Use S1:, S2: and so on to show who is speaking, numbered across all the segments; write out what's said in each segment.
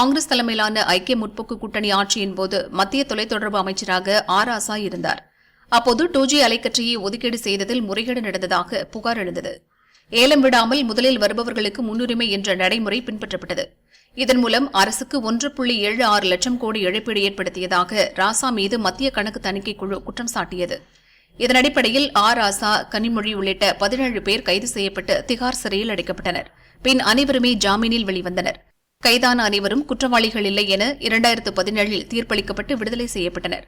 S1: காங்கிரஸ் தலைமையிலான ஐக்கிய முற்போக்கு கூட்டணி ஆட்சியின் போது மத்திய தொலைத்தொடர்பு அமைச்சராக ஆர் ஆசா இருந்தார். அப்போது டூ ஜி அலைக்கற்றையை ஒதுக்கீடு செய்ததில் முறைகேடு நடந்ததாக புகார் எழுந்தது. ஏலம் விடாமல் முதலில் வருபவர்களுக்கு முன்னுரிமை என்ற நடைமுறை பின்பற்றப்பட்டது. இதன் மூலம் அரசுக்கு ஒன்று புள்ளி ஏழு ஆறு லட்சம் கோடி இழப்பீடு ஏற்படுத்தியதாக ராசா மீது மத்திய கணக்கு தணிக்கை குழு குற்றம் சாட்டியது. இதன் அடிப்படையில் ஆர் ஆசா கனிமொழி உள்ளிட்ட பதினேழு பேர் கைது செய்யப்பட்டு திகார் சிறையில் அடைக்கப்பட்டனர். பின் அனைவருமே ஜாமீனில் வெளிவந்தனர். கைதான அனைவரும் குற்றவாளிகள் இல்லை என இரண்டாயிரத்து பதினேழில் தீர்ப்பளிக்கப்பட்டு விடுதலை செய்யப்பட்டனர்.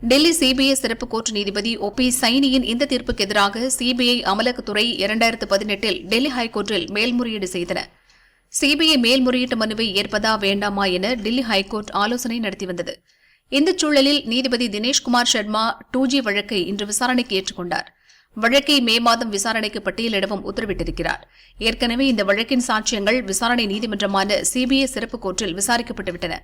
S1: டெல்லி சிபிஐ சிறப்பு கோர்ட் நீதிபதி ஒ பி சைனியின் இந்த தீர்ப்புக்கு எதிராக சிபிஐ அமலாக்கத்துறை இரண்டாயிரத்து பதினெட்டில் டெல்லி ஹைகோர்ட்டில் மேல்முறையீடு செய்தன. சிபிஐ மேல்முறையீட்டு மனுவை ஏற்பதா வேண்டாமா என டெல்லி ஹைகோர்ட் ஆலோசனை நடத்தி வந்தது. இந்த சூழலில் நீதிபதி தினேஷ்குமார் சர்மா டூ ஜி வழக்கை இன்று விசாரணைக்கு ஏற்றுக்கொண்டார். வழக்கை மே மாதம் விசாரணைக்கு பட்டியலிடவும் உத்தரவிட்டிருக்கிறார். ஏற்கனவே இந்த வழக்கின் சாட்சியங்கள் விசாரணை நீதிமன்றமான சிபிஐ சிறப்பு கோர்ட்டில் விசாரிக்கப்பட்டுவிட்டன.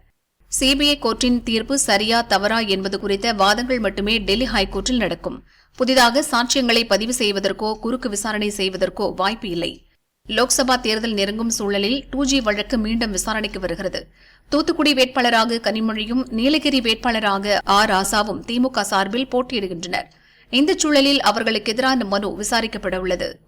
S1: சிபிஐ கோர்ட்டின் தீர்ப்பு சரியா தவறா என்பது குறித்த வாதங்கள் மட்டுமே டெல்லி ஹைகோர்ட்டில் நடக்கும். புதிதாக சாட்சியங்களை பதிவு செய்வதற்கோ குறுக்கு விசாரணை செய்வதற்கோ வாய்ப்பு இல்லை. லோக்சபா தேர்தல் நெருங்கும் சூழலில் டூ ஜி வழக்கு மீண்டும் விசாரணைக்கு வருகிறது. தூத்துக்குடி வேட்பாளராக கனிமொழியும் நீலகிரி வேட்பாளராக ஆர் ராசாவும் திமுக சார்பில் போட்டியிடுகின்றனர். இந்த சூழலில் அவர்களுக்கு எதிரான மனு விசாரிக்கப்பட உள்ளது.